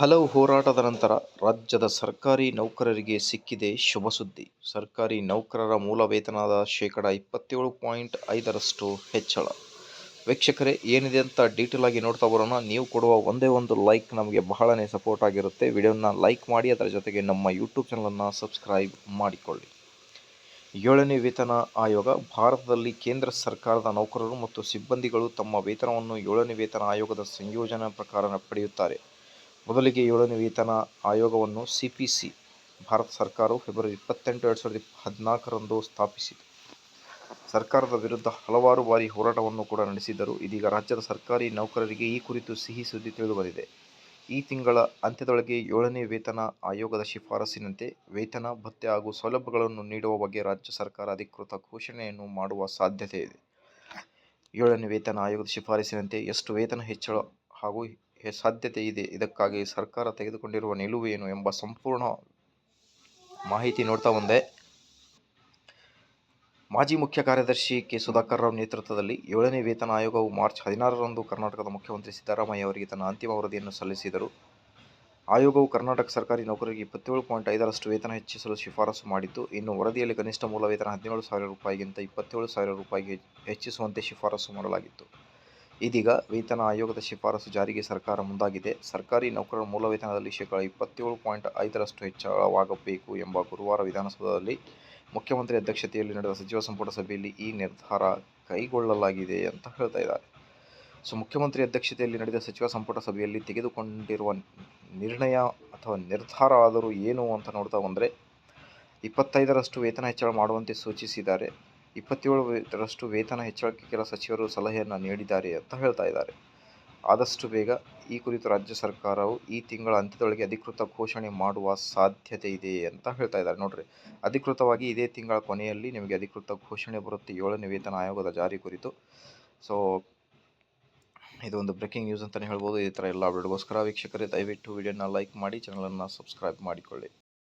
ಹಲವು ಹೋರಾಟದ ನಂತರ ರಾಜ್ಯದ ಸರ್ಕಾರಿ ನೌಕರರಿಗೆ ಸಿಕ್ಕಿದೆ ಶುಭ ಸುದ್ದಿ. ಸರ್ಕಾರಿ ನೌಕರರ ಮೂಲ ವೇತನದ ಶೇಕಡ ಇಪ್ಪತ್ತೇಳು ಪಾಯಿಂಟ್ ಐದರಷ್ಟು ಹೆಚ್ಚಳ. ವೀಕ್ಷಕರೇ, ಏನಿದೆ ಅಂತ ಡೀಟೇಲ್ ಆಗಿ ನೋಡ್ತಾ ಬರೋಣ. ನೀವು ಕೊಡುವ ಒಂದೇ ಒಂದು ಲೈಕ್ ನಮಗೆ ಬಹಳನೇ ಸಪೋರ್ಟ್ ಆಗಿರುತ್ತೆ. ವಿಡಿಯೋನ ಲೈಕ್ ಮಾಡಿ, ಅದರ ಜೊತೆಗೆ ನಮ್ಮ ಯೂಟ್ಯೂಬ್ ಚಾನಲನ್ನು ಸಬ್ಸ್ಕ್ರೈಬ್ ಮಾಡಿಕೊಳ್ಳಿ. ಏಳನೇ ವೇತನ ಆಯೋಗ, ಭಾರತದಲ್ಲಿ ಕೇಂದ್ರ ಸರ್ಕಾರದ ನೌಕರರು ಮತ್ತು ಸಿಬ್ಬಂದಿಗಳು ತಮ್ಮ ವೇತನವನ್ನು ಏಳನೇ ವೇತನ ಆಯೋಗದ ಸಂಯೋಜನಾ ಪ್ರಕಾರ ಪಡೆಯುತ್ತಾರೆ. ಮೊದಲಿಗೆ ಏಳನೇ ವೇತನ ಆಯೋಗವನ್ನು ಸಿಪಿಸಿ ಭಾರತ ಸರ್ಕಾರವು ಫೆಬ್ರವರಿ ಇಪ್ಪತ್ತೆಂಟು ಎರಡು ಸಾವಿರದ ಹದಿನಾಲ್ಕರಂದು ಸ್ಥಾಪಿಸಿತು. ಸರ್ಕಾರದ ವಿರುದ್ಧ ಹಲವಾರು ಬಾರಿ ಹೋರಾಟವನ್ನು ಕೂಡ ನಡೆಸಿದ್ದರು. ಇದೀಗ ರಾಜ್ಯದ ಸರ್ಕಾರಿ ನೌಕರರಿಗೆ ಈ ಕುರಿತು ಸಿಹಿ ಸುದ್ದಿ ತಿಳಿದುಬಂದಿದೆ. ಈ ತಿಂಗಳ ಅಂತ್ಯದೊಳಗೆ ಏಳನೇ ವೇತನ ಆಯೋಗದ ಶಿಫಾರಸಿನಂತೆ ವೇತನ ಭತ್ಯೆ ಹಾಗೂ ಸೌಲಭ್ಯಗಳನ್ನು ನೀಡುವ ಬಗ್ಗೆ ರಾಜ್ಯ ಸರ್ಕಾರ ಅಧಿಕೃತ ಘೋಷಣೆಯನ್ನು ಮಾಡುವ ಸಾಧ್ಯತೆ ಇದೆ. ಏಳನೇ ವೇತನ ಆಯೋಗದ ಶಿಫಾರಸಿನಂತೆ ಎಷ್ಟು ವೇತನ ಹೆಚ್ಚಳ ಹಾಗೂ ಸಾಧ್ಯತೆ ಇದೆ. ಇದಕ್ಕಾಗಿ ಸರ್ಕಾರ ತೆಗೆದುಕೊಂಡಿರುವ ನಿಲುವು ಏನು ಎಂಬ ಸಂಪೂರ್ಣ ಮಾಹಿತಿ ನೋಡ್ತಾ ಬಂದೆ. ಮಾಜಿ ಮುಖ್ಯ ಕಾರ್ಯದರ್ಶಿ ಕೆ. ಸುಧಾಕರ್ ರಾವ್ ನೇತೃತ್ವದಲ್ಲಿ ಏಳನೇ ವೇತನ ಆಯೋಗವು ಮಾರ್ಚ್ ಹದಿನಾರರಂದು ಕರ್ನಾಟಕದ ಮುಖ್ಯಮಂತ್ರಿ ಸಿದ್ದರಾಮಯ್ಯ ಅವರಿಗೆ ತನ್ನ ಅಂತಿಮ ವರದಿಯನ್ನು ಸಲ್ಲಿಸಿದರು. ಆಯೋಗವು ಕರ್ನಾಟಕ ಸರ್ಕಾರಿ ನೌಕರರಿಗೆ ಇಪ್ಪತ್ತೇಳು ಪಾಯಿಂಟ್ ಐದರಷ್ಟು ವೇತನ ಹೆಚ್ಚಿಸಲು ಶಿಫಾರಸು ಮಾಡಿತ್ತು ಇನ್ನು ವರದಿಯಲ್ಲಿ ಕನಿಷ್ಠ ಮೂಲ ವೇತನ ಹದಿನೇಳು ಸಾವಿರ ರೂಪಾಯಿಗಿಂತ ಇಪ್ಪತ್ತೇಳು ಸಾವಿರ ರೂಪಾಯಿಗೆ ಹೆಚ್ಚಿಸುವಂತೆ ಶಿಫಾರಸು ಮಾಡಲಾಗಿತ್ತು. ಇದೀಗ ವೇತನ ಆಯೋಗದ ಶಿಫಾರಸು ಜಾರಿಗೆ ಸರ್ಕಾರ ಮುಂದಾಗಿದೆ. ಸರ್ಕಾರಿ ನೌಕರರ ಮೂಲ ವೇತನದಲ್ಲಿ ಶೇಕಡ ಇಪ್ಪತ್ತೇಳು ಪಾಯಿಂಟ್ ಐದರಷ್ಟು ಹೆಚ್ಚಳವಾಗಬೇಕು ಎಂಬ ಗುರುವಾರ ವಿಧಾನಸೌಧದಲ್ಲಿ ಮುಖ್ಯಮಂತ್ರಿ ಅಧ್ಯಕ್ಷತೆಯಲ್ಲಿ ನಡೆದ ಸಚಿವ ಸಂಪುಟ ಸಭೆಯಲ್ಲಿ ಈ ನಿರ್ಧಾರ ಕೈಗೊಳ್ಳಲಾಗಿದೆ ಅಂತ ಹೇಳ್ತಾ ಇದ್ದಾರೆ. ಸೊ, ಮುಖ್ಯಮಂತ್ರಿ ಅಧ್ಯಕ್ಷತೆಯಲ್ಲಿ ನಡೆದ ಸಚಿವ ಸಂಪುಟ ಸಭೆಯಲ್ಲಿ ತೆಗೆದುಕೊಂಡಿರುವ ನಿರ್ಣಯ ಅಥವಾ ನಿರ್ಧಾರ ಆದರೂ ಏನು ಅಂತ ನೋಡ್ತಾ ಬಂದರೆ, ಇಪ್ಪತ್ತೈದರಷ್ಟು ವೇತನ ಹೆಚ್ಚಳ ಮಾಡುವಂತೆ ಸೂಚಿಸಿದ್ದಾರೆ. ಇಪ್ಪತ್ತೇಳರಷ್ಟು ವೇತನ ಹೆಚ್ಚಳಕ್ಕೆ ಕೆಲ ಸಚಿವರು ಸಲಹೆಯನ್ನು ನೀಡಿದ್ದಾರೆ ಅಂತ ಹೇಳ್ತಾ ಇದ್ದಾರೆ. ಆದಷ್ಟು ಬೇಗ ಈ ಕುರಿತು ರಾಜ್ಯ ಸರ್ಕಾರವು ಈ ತಿಂಗಳ ಅಂತ್ಯದೊಳಗೆ ಅಧಿಕೃತ ಘೋಷಣೆ ಮಾಡುವ ಸಾಧ್ಯತೆ ಇದೆ ಅಂತ ಹೇಳ್ತಾ ಇದ್ದಾರೆ. ನೋಡ್ರಿ, ಅಧಿಕೃತವಾಗಿ ಇದೇ ತಿಂಗಳ ಕೊನೆಯಲ್ಲಿ ನಿಮಗೆ ಅಧಿಕೃತ ಘೋಷಣೆ ಬರುತ್ತೆ. ಏಳನೇ ವೇತನ ಆಯೋಗದ ಜಾರಿ ಕುರಿತು. ಸೊ ಇದು ಒಂದು ಬ್ರೇಕಿಂಗ್ ನ್ಯೂಸ್ ಅಂತಲೇ ಹೇಳ್ಬೋದು. ಈ ಥರ ಎಲ್ಲ ಅಪ್ಡೇಟ್ಗೋಸ್ಕರ ವೀಕ್ಷಕರೇ, ದಯವಿಟ್ಟು ವಿಡಿಯೋನ ಲೈಕ್ ಮಾಡಿ, ಚಾನಲನ್ನು ಸಬ್ಸ್ಕ್ರೈಬ್ ಮಾಡಿಕೊಳ್ಳಿ.